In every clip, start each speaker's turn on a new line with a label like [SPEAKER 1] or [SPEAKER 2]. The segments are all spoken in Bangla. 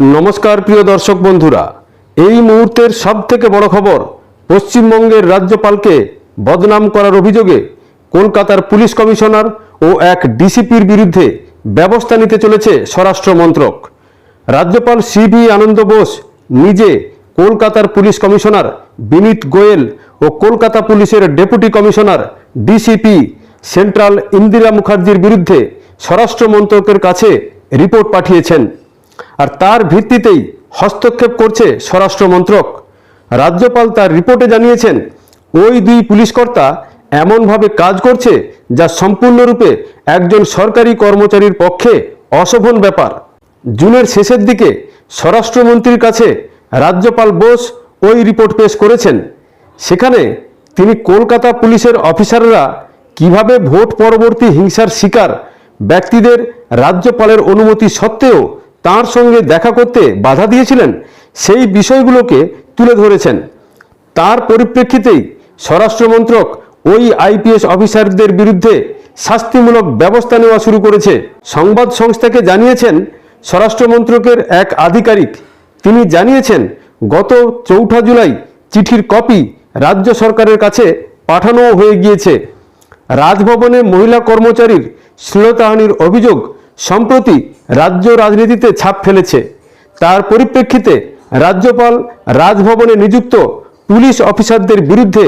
[SPEAKER 1] নমস্কার, প্রিয় দর্শক বন্ধুরা। এই মুহূর্তের সব থেকে বড় খবর, পশ্চিমবঙ্গের রাজ্যপালকে বদনাম করার অভিযোগে কলকাতার পুলিশ কমিশনার ও এক ডিসিপির বিরুদ্ধে ব্যবস্থা নিতে চলেছে স্বরাষ্ট্র মন্ত্রক। রাজ্যপাল সিবি আনন্দ বোস নিজে কলকাতার পুলিশ কমিশনার বিনীত গোয়েল ও কলকাতা পুলিশের deputy commissioner DCP central Indira মুখার্জির বিরুদ্ধে স্বরাষ্ট্র মন্ত্রকের কাছে রিপোর্ট পাঠিয়েছেন। আর তার ভিত্তিতেই হস্তক্ষেপ করছে স্বরাষ্ট্র মন্ত্রক। রাজ্যপাল তার রিপোর্টে জানিয়েছেন, ওই দুই পুলিশকর্তা এমনভাবে কাজ করছে যা সম্পূর্ণরূপে একজন সরকারি কর্মচারীর পক্ষে অশোভন ব্যাপার। জুনের শেষের দিকে স্বরাষ্ট্রমন্ত্রীর কাছে রাজ্যপাল বোস ওই রিপোর্ট পেশ করেছেন। সেখানে তিনি কলকাতা পুলিশের অফিসাররা কীভাবে ভোট পরবর্তী হিংসার শিকার ব্যক্তিদের রাজ্যপালের অনুমতি সত্ত্বেও তার সঙ্গে দেখা করতে বাধা দিয়েছিলেন, সেই বিষয়গুলোকে তুলে ধরেছেন। তার পরিপ্রেক্ষিতেই স্বরাষ্ট্রমন্ত্রক ওই আইপিএস অফিসারদের বিরুদ্ধে শাস্তিমূলক ব্যবস্থা নেওয়া শুরু করেছে। সংবাদ সংস্থাকে জানিয়েছেন স্বরাষ্ট্রমন্ত্রকের এক আধিকারিক। তিনি জানিয়েছেন, গত চৌঠা জুলাই চিঠির কপি রাজ্য সরকারের কাছে পাঠানো হয়ে গিয়েছে। রাজভবনে মহিলা কর্মচারীর শ্লীলতাহানির অভিযোগ সম্প্রতি রাজ্য রাজনীতিতে ছাপ ফেলেছে। তার পরিপ্রেক্ষিতে রাজ্যপাল রাজভবনে নিযুক্ত পুলিশ অফিসারদের বিরুদ্ধে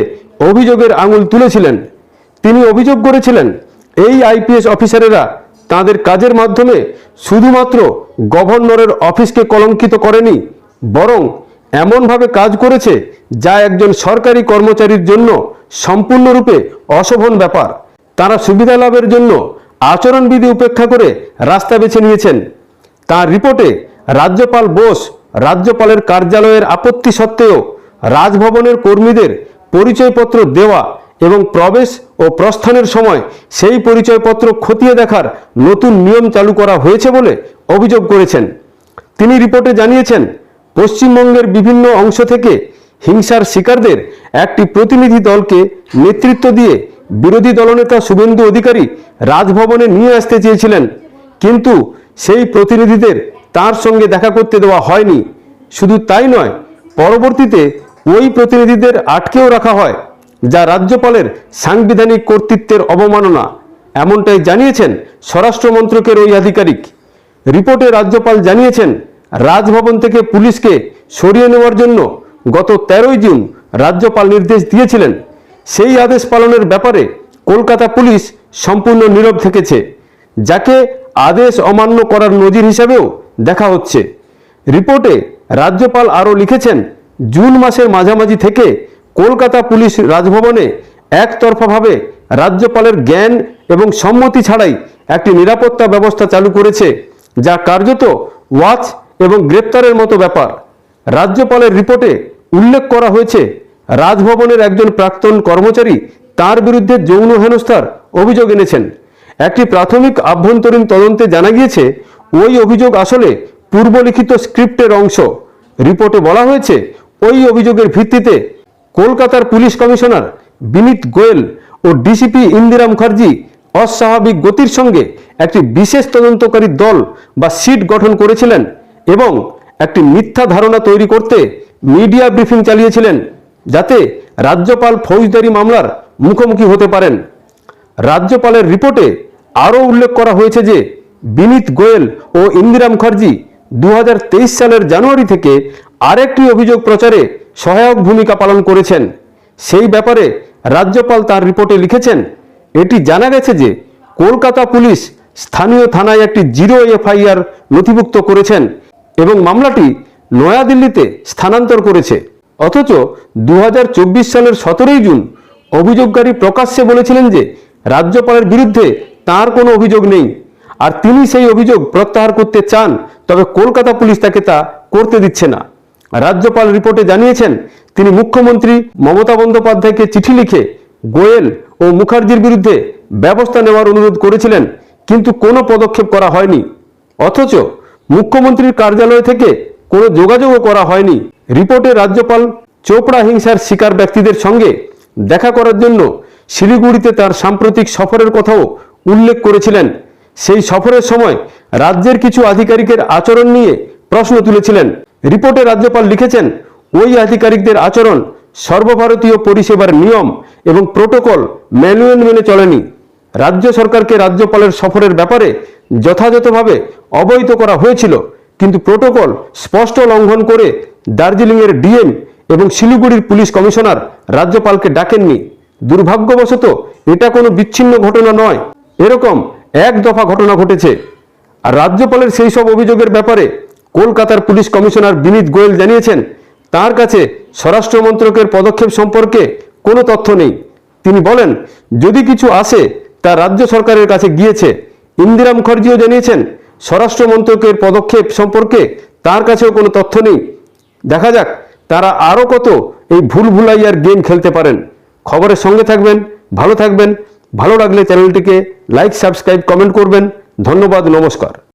[SPEAKER 1] অভিযোগের আঙুল তুলেছিলেন। তিনি অভিযোগ করেছিলেন, এই আইপিএস অফিসারেরা তাদের কাজের মাধ্যমে শুধুমাত্র গভর্নরের অফিসকে কলঙ্কিত করেনি, বরং এমনভাবে কাজ করেছে যা একজন সরকারি কর্মচারীর জন্য সম্পূর্ণরূপে অশোভন ব্যাপার। তারা সুবিধা লাভের জন্য আচরণবিধি উপেক্ষা করে রাস্তা বেছে নিয়েছেন। তার রিপোর্টে রাজ্যপাল বোস রাজ্যপালের কার্যালয়ের আপত্তি সত্ত্বেও রাজভবনের কর্মীদের পরিচয়পত্র দেওয়া এবং প্রবেশ ও প্রস্থানের সময় সেই পরিচয়পত্র খতিয়ে দেখার নতুন নিয়ম চালু করা হয়েছে বলে অভিযোগ করেছেন। তিনি রিপোর্টে জানিয়েছেন, পশ্চিমবঙ্গের বিভিন্ন অংশ থেকে হিংসার শিকারদের একটি প্রতিনিধি দলকে নেতৃত্ব দিয়ে বিরোধী দলনেতা শুভেন্দু অধিকারী রাজভবনে নিয়ে আসতে চেয়েছিলেন। কিন্তু সেই প্রতিনিধিদের তার সঙ্গে দেখা করতে দেওয়া হয়নি। শুধু তাই নয়, পরবর্তীতে ওই প্রতিনিধিদের আটকেও রাখা হয়, যা রাজ্যপালের সাংবিধানিক কর্তৃত্বের অবমাননা। এমনটাই জানিয়েছেন স্বরাষ্ট্র মন্ত্রকের ওই আধিকারিক। রিপোর্টে রাজ্যপাল জানিয়েছেন, রাজভবন থেকে পুলিশকে সরিয়ে নেওয়ার জন্য গত তেরোই জুন রাজ্যপাল নির্দেশ দিয়েছিলেন। সেই আদেশ পালনের ব্যাপারে কলকাতা পুলিশ সম্পূর্ণ নীরব থেকেছে, যাকে আদেশ অমান্য করার নজির হিসাবেও দেখা হচ্ছে। রিপোর্টে রাজ্যপাল আরও লিখেছেন, জুন মাসের মাঝামাঝি থেকে কলকাতা পুলিশ রাজভবনে একতরফাভাবে রাজ্যপালের জ্ঞান এবং সম্মতি ছাড়াই একটি নিরাপত্তা ব্যবস্থা চালু করেছে, যা কার্যত ওয়াচ এবং গ্রেপ্তারের মতো ব্যাপার। রাজ্যপালের রিপোর্টে উল্লেখ করা হয়েছে রাজভবনের একজন প্রাক্তন কর্মচারী তার বিরুদ্ধে যৌন হেনস্থার অভিযোগ এনেছেন। একটি প্রাথমিক আভ্যন্তরীণ তদন্তে জানা গিয়েছে, ওই অভিযোগ আসলে পূর্বলিখিত স্ক্রিপ্টের অংশ। রিপোর্টে বলা হয়েছে, ওই অভিযোগের ভিত্তিতে কলকাতার পুলিশ কমিশনার বিনীত গোয়েল ও ডিসিপি ইন্দিরা মুখার্জি অস্বাভাবিক গতির সঙ্গে একটি বিশেষ তদন্তকারী দল বা সিট গঠন করেছিলেন এবং একটি মিথ্যা ধারণা তৈরি করতে মিডিয়া ব্রিফিং চালিয়েছিলেন। যাতে রাজ্যপাল ফৌজদারি মামলার মুখোমুখি হতে পারেন। রাজ্যপালের রিপোর্টে আরও উল্লেখ করা হয়েছে যে, বিনীত গোয়েল ও ইন্দিরা মুখার্জি দু হাজার তেইশ সালের জানুয়ারি থেকে আরেকটি অভিযোগ প্রচারে সহায়ক ভূমিকা পালন করেছেন। সেই ব্যাপারে রাজ্যপাল তার রিপোর্টে লিখেছেন, এটি জানা গেছে যে, কলকাতা পুলিশ স্থানীয় থানায় একটি জিরো এফআইআর নথিভুক্ত করেছেন এবং মামলাটি নয়াদিল্লিতে স্থানান্তর করেছে। অথচ দু হাজার চব্বিশ সালের সতেরোই জুন অভিযোগকারী প্রকাশ্যে বলেছিলেন যে রাজ্যপালের বিরুদ্ধে তার কোনো অভিযোগ নেই। আর তিনি সেই অভিযোগ প্রত্যাহার করতে চান, তবে কলকাতা পুলিশ তাকে তা করতে দিচ্ছে না। রাজ্যপাল রিপোর্টে জানিয়েছেন, তিনি মুখ্যমন্ত্রী মমতা বন্দ্যোপাধ্যায়কে চিঠি লিখে গোয়েল ও মুখার্জির বিরুদ্ধে ব্যবস্থা নেওয়ার অনুরোধ করেছিলেন, কিন্তু কোনো পদক্ষেপ করা হয়নি। অথচ মুখ্যমন্ত্রীর কার্যালয় থেকে কোনো যোগাযোগও করা হয়নি। রিপোর্টে রাজ্যপাল চোপড়া হিংসার শিকার ব্যক্তিদের সঙ্গে দেখা করার জন্য শিলিগুড়িতে তার সাম্প্রতিক সফরের কথাও উল্লেখ করেছিলেন। সেই সফরের সময় রাজ্যের কিছু আধিকারিকের আচরণ নিয়ে প্রশ্ন তুলেছিলেন। রিপোর্টে রাজ্যপাল লিখেছেন, ওই আধিকারিকদের আচরণ সর্বভারতীয় পরিষেবার নিয়ম এবং প্রোটোকল ম্যানুয়াল মেনে চলেনি। রাজ্য সরকারকে রাজ্যপালের সফরের ব্যাপারে যথাযথভাবে অবহিত করা হয়েছিল। কিন্তু প্রোটোকল স্পষ্ট লঙ্ঘন করে দার্জিলিংয়ের ডিএম এবং শিলিগুড়ির পুলিশ কমিশনার রাজ্যপালকে ডাকেননি। দুর্ভাগ্যবশত এটা কোনো বিচ্ছিন্ন ঘটনা নয়। এরকম এক দফা ঘটনা ঘটেছে। আর রাজ্যপালের সেই সব অভিযোগের ব্যাপারে কলকাতার পুলিশ কমিশনার বিনীত গোয়েল জানিয়েছেন, তার কাছে স্বরাষ্ট্র মন্ত্রকের পদক্ষেপ সম্পর্কে কোনো তথ্য নেই। তিনি বলেন, যদি কিছু আসে তা রাজ্য সরকারের কাছে গিয়েছে। ইন্দিরা মুখার্জিও জানিয়েছেন স্বরাষ্ট্র মন্ত্রকের পদক্ষেপ সম্পর্কে তার কাছেও কোনো তথ্য নেই। দেখা যাক তারা আরও কত এই ভুল ভুলাইয়ার গেম খেলতে পারেন। খবরের সঙ্গে থাকবেন, ভালো থাকবেন, ভালো লাগলে চ্যানেলটিকে লাইক, সাবস্ক্রাইব, কমেন্ট করবেন। ধন্যবাদ, নমস্কার।